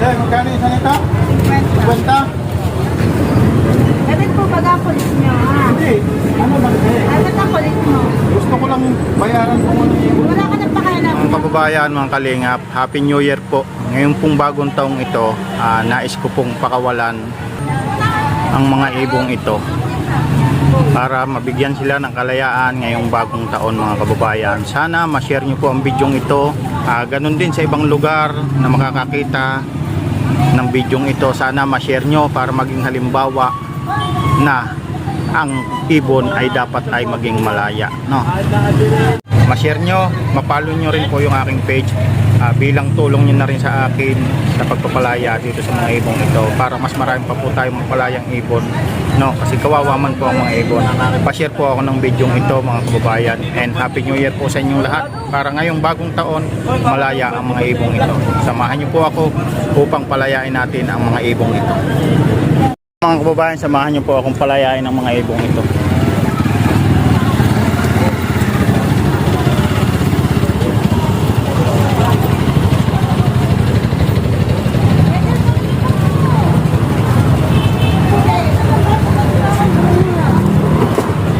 Dahil, magkano isa nito? 50. 50? Dapat po baga kulit nyo, ha? Hindi. Ano ba eh? Dapat ang kulit mo. Gusto ko lang bayaran kung ano yung Wala ka nang pakialam. Mga kababayan, mga kalingap, Happy New Year po. Ngayon pong bagong taong ito, ah, nais ko pong pakawalan ang mga ibong ito para mabigyan sila ng kalayaan ngayong bagong taon mga kababayan. Sana ma-share nyo po ang bidyong ito. Ah, ganun din sa ibang lugar na makakakita ng bidyong ito. Sana ma-share nyo para maging halimbawa na ang ibon ay dapat ay maging malaya. No? Ma-share nyo, mapalo nyo rin po yung aking page. Ah, bilang tulong nyo na rin sa akin sa pagpapalaya dito sa mga ibong ito para mas marami pa po tayong mapalayang ibon no? Kasi kawawa man po ang mga ibon. Pa-share po ako ng video ito mga kababayan and happy new year po sa inyong lahat. Para ngayong bagong taon malaya ang mga ibong ito. Samahan nyo po ako upang palayain natin ang mga ibong ito. Mga kababayan samahan nyo po akong palayain ang mga ibong ito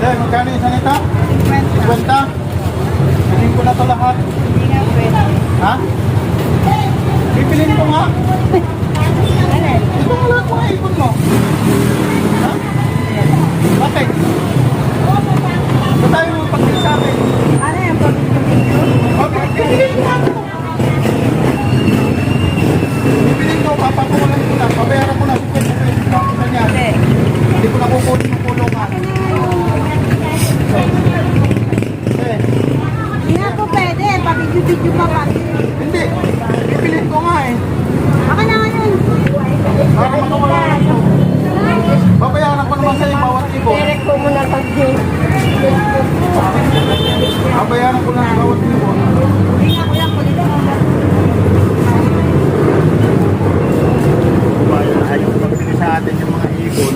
Dahil, magkano isa nito? 50. 50? Bilhin ko na to lahat. Hindi nga pwede. Ha? Bibilin ko nga. Ano? Ito mo lahat mga ipon mo. Ha? Bakit? Ba't tayo mo pagpili sa akin? Ano yung pag-video? Okay, bibilin ko nga ito. Bibilin ko, papakulan ko na. Pabayaran ko na. Bukit, bukit. Bakit na niya? Hindi. Hindi ko na kukunin yung kulungan. Eh, Hindi nga po pwede. Pag-video-video pa pa. hindi. Bibilin ko nga eh. Ako na ngayon. Para makawalan ko. Babayaran ko naman sa'yo bawat ibon. Direct ko muna pag Babayaran ko lang bawat ibon. Hindi nga ko lang kulit mo. Bayan, ayaw magbili sa atin yung mga ibon.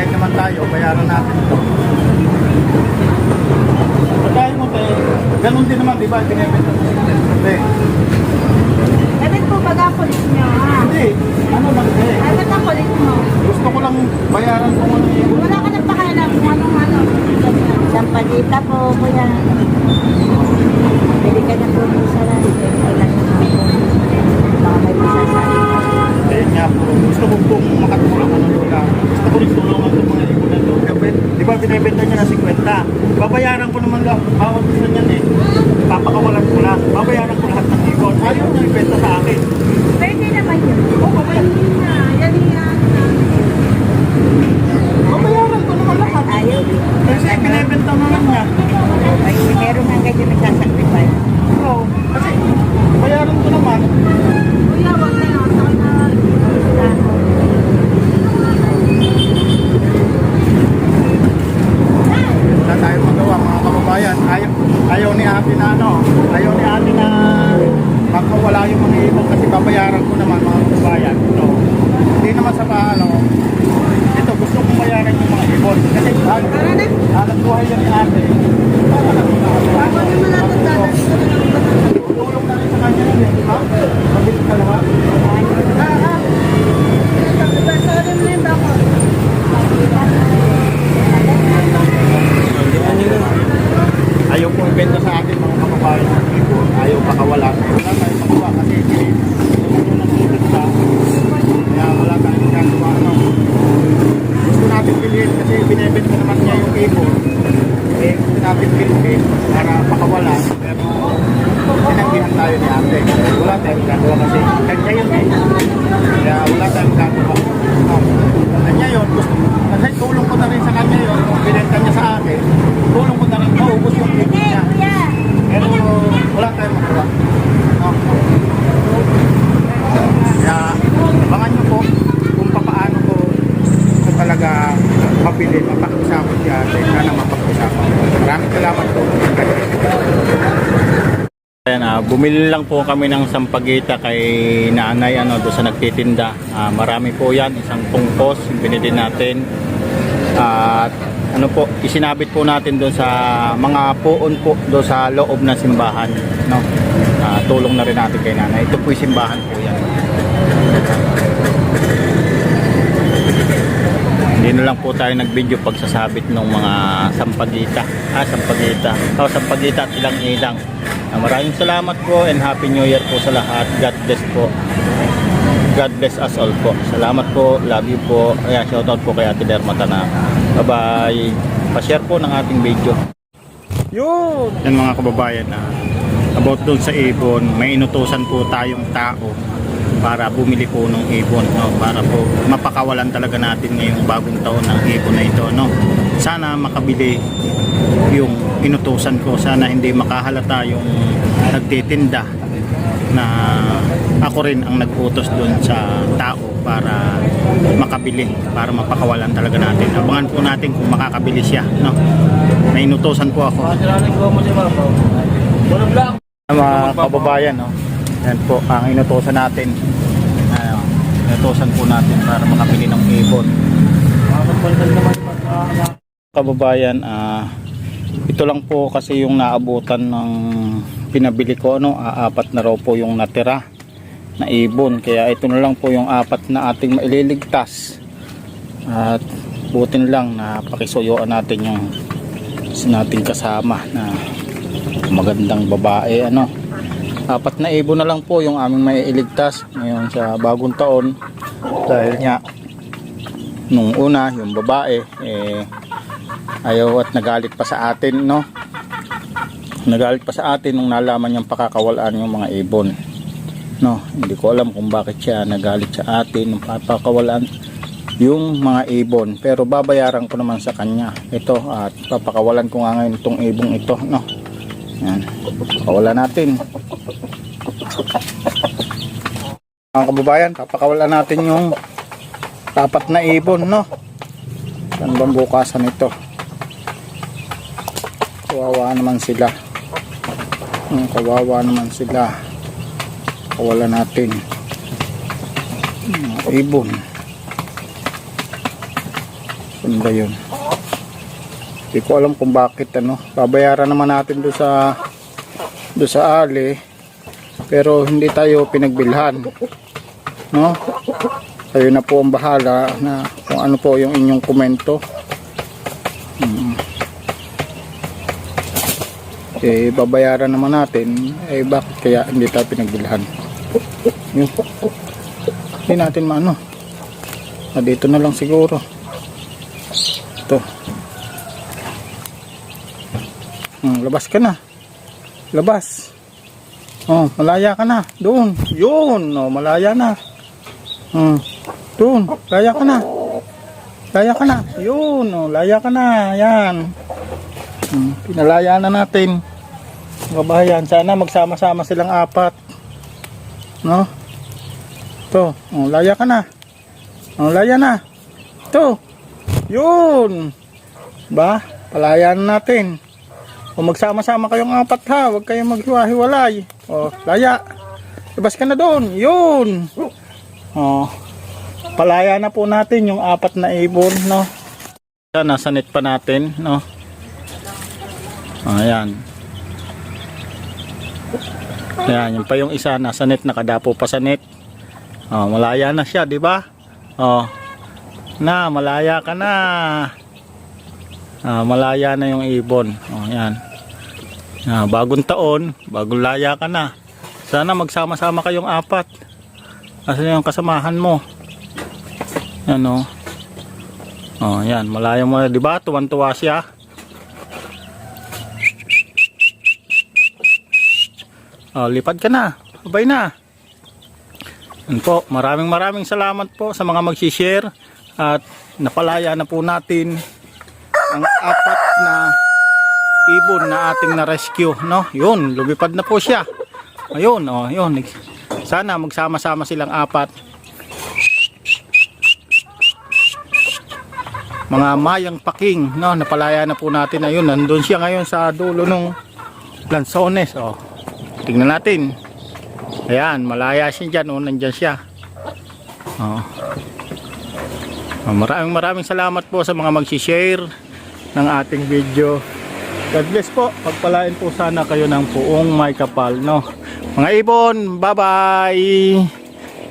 Eh, magbabayad naman tayo, bayaran natin ito. Pagkain mo tayo, ganun din naman, di ba? Mo sa Hindi. Dapat po baga kulit nyo, ha? Hindi. Ano lang eh. Dapat ang kulit mo. Gusto ko lang bayaran kung ano yung Wala ka nang pakialam kung anong ano. Sampadita po, kuya. Pwede ka na po sa natin. Wala na po. Baka may masasabi. Ayun nga po, gusto ko pong makatulong ano lola. Gusto ko rin tulungan itong mga ibon na. Kaya, Di ba binibenta niya na 50? Babayaran ko naman lang, bawat gusto niyan eh. Papakawalan ko na. Babayaran ko lahat ng ibon. Ayaw niya ibenta sa akin. Pwede naman yun. Oo, pwede na. Yan yan. Babayaran ko naman lahat. Ayaw. Kasi binibenta naman niya. Ay, meron nga ganyan nagsasacrifice. Oo. Kasi bayaran ko naman. Kuya, wag na yun. Wala tayong magawa mga kababayan. Ayaw, ayaw ni ate na ano, ayaw ni ate na makawala yung mga ibon kasi babayaran ko naman mga kababayan. Ito, hindi naman sa paano. Ito, gusto kong bayaran yung mga ibon. Kasi hal, Tara na. halat buhay yan ni ate. Bago naman natin dala dito na lang ba Tulong na rin sa kanya yun eh. Ha? Mabilis ka lahat. Ah, ah. Sorry mo yun, bako. Ayaw kong ibenta sa akin mga kababayan ng ibon. Ayaw pakawala. Wala tayong magawa kasi ito lang ibenta. Kaya wala tayong magagawa. Ano? Gusto natin bilhin kasi binibenta naman niya yung ibon. Eh, gusto natin bilhin para pakawala. Pero sinanggihan tayo ni ate. Wala tayong gagawa kasi kanya yun eh. Kaya wala tayong gagawa. No. Kanya yun. Gusto, kasi tulong ko na rin maubos yung Hindi, niya. Pero wala tayong magawa. No? Kaya abangan nyo po kung paano ko ito talaga mapili, mapag-usapan siya at sana mapag-usapan. Maraming salamat po. Ayan, ah, bumili lang po kami ng sampagita kay nanay ano, doon sa nagtitinda. Ah, marami po yan, isang pungpos, yung binili natin. At ano po, isinabit po natin doon sa mga puon po doon sa loob ng simbahan. No? Ah, tulong na rin natin kay nanay. Ito po yung simbahan po yan. Hindi na lang po tayo nag-video pagsasabit ng mga sampagita. Ah, sampagita. Oh, sampagita at ilang ilang. Ah, maraming salamat po and Happy New Year po sa lahat. God bless po. God bless us all po. Salamat po. Love you po. Ayan, shoutout po kay Ate Dermata na. Bye-bye. Pa-share po ng ating video. Yun! Yan mga kababayan na about doon sa ibon, may inutusan po tayong tao para bumili po ng ibon no? para po mapakawalan talaga natin ngayong bagong taon ng ibon na ito no? sana makabili yung inutusan ko sana hindi makahalata yung nagtitinda na ako rin ang nag-utos doon sa tao para makabili para mapakawalan talaga natin abangan po natin kung makakabili siya no? may inutusan po ako mga kababayan, no? Yan po ang inutosan natin. Ano, inutosan po natin para makabili ng ibon. Kababayan, ah ito lang po kasi yung naabutan ng pinabili ko ano, ah, apat na raw po yung natira na ibon. Kaya ito na lang po yung apat na ating maililigtas. At butin lang na pakisuyuan natin yung nating kasama na magandang babae ano apat na ibon na lang po yung aming may iligtas ngayon sa bagong taon. Dahil nga nung una yung babae eh ayaw at nagalit pa sa atin no? Nagalit pa sa atin nung nalaman niyang pakakawalaan yung mga ibon. No? Hindi ko alam kung bakit siya nagalit sa atin nung papakawalaan yung mga ibon. Pero babayaran ko naman sa kanya. Ito at papakawalan ko nga ngayon itong ibong ito no yan. Pakawala natin. Mga kababayan, papakawala natin yung tapat na ibon, no? Saan bang bukasan ito? Kawawa naman sila. Hmm, kawawa naman sila. Pakawala natin. Hmm, ibon. Saan ba yun? Hindi ko alam kung bakit ano. Babayaran naman natin do sa do sa ali. Pero hindi tayo pinagbilhan. No? Kayo na po ang bahala na kung ano po yung inyong komento. Hmm. Eh, babayaran naman natin. Eh, bakit kaya hindi tayo pinagbilhan? Yun. Hindi natin maano. Ah, dito na lang siguro. Hmm, labas ka na. Labas. Oh, malaya ka na. Doon. Yun. Oh, malaya na. Hmm. Doon. Laya ka na. Laya ka na. Yun. Oh, laya ka na. Yan. Hmm, pinalaya na natin. Kabayan, sana magsama-sama silang apat. No? To, oh, laya ka na. Oh, laya na. To. Yun. Ba? Palayan natin. O magsama-sama kayong apat ha, huwag kayong maghiwa-hiwalay. O, laya. Labas ka na doon. Yun. O, palaya na po natin yung apat na ibon, no? Yan, nasa net pa natin, no? Ayan. Ayan, yung pa yung isa, nasa net, nakadapo pa sa net. O, malaya na siya, di ba? O, na, malaya ka na. Ah, malaya na yung ibon. Oh, yan. Ah, bagong taon, bagong laya ka na. Sana magsama-sama kayong apat. Asan yung kasamahan mo? Yan oh. Oh, yan, malaya mo, 'di ba? Tuwan-tuwa siya. Oh, lipad ka na. Babay na. Yan po, maraming maraming salamat po sa mga mag-share at napalaya na po natin ang apat na ibon na ating na-rescue, no? Yun, lumipad na po siya. Ayun, oh, yun. Sana magsama-sama silang apat. Mga mayang paking, no? Napalaya na po natin. Ayun, nandun siya ngayon sa dulo ng lansones, oh. Tingnan natin. Ayan, malaya siya dyan, oh, nandyan siya. Oh. Oh, Maraming maraming salamat po sa mga mag-share ng ating video. God bless po. Pagpalain po sana kayo ng puong may kapal, no? Mga ibon, bye-bye!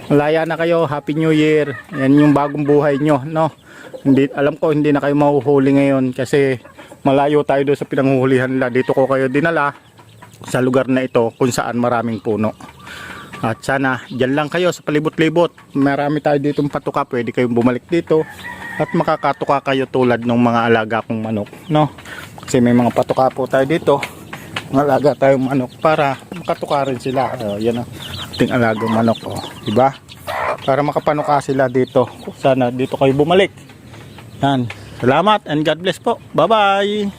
Malaya na kayo, Happy New Year. Yan yung bagong buhay nyo, no? Hindi, alam ko hindi na kayo mahuhuli ngayon kasi malayo tayo doon sa pinanghuhulihan nila. Dito ko kayo dinala sa lugar na ito kung saan maraming puno. At sana, dyan lang kayo sa palibot-libot. Marami tayo dito patuka. Pwede kayong bumalik dito. At makakatuka kayo tulad ng mga alaga kong manok. No? Kasi may mga patuka po tayo dito. Mga alaga tayong manok para makatuka rin sila. O, yan ang ating alagang manok. O, diba? Para makapanuka sila dito. Sana dito kayo bumalik. Yan. Salamat and God bless po. Bye-bye.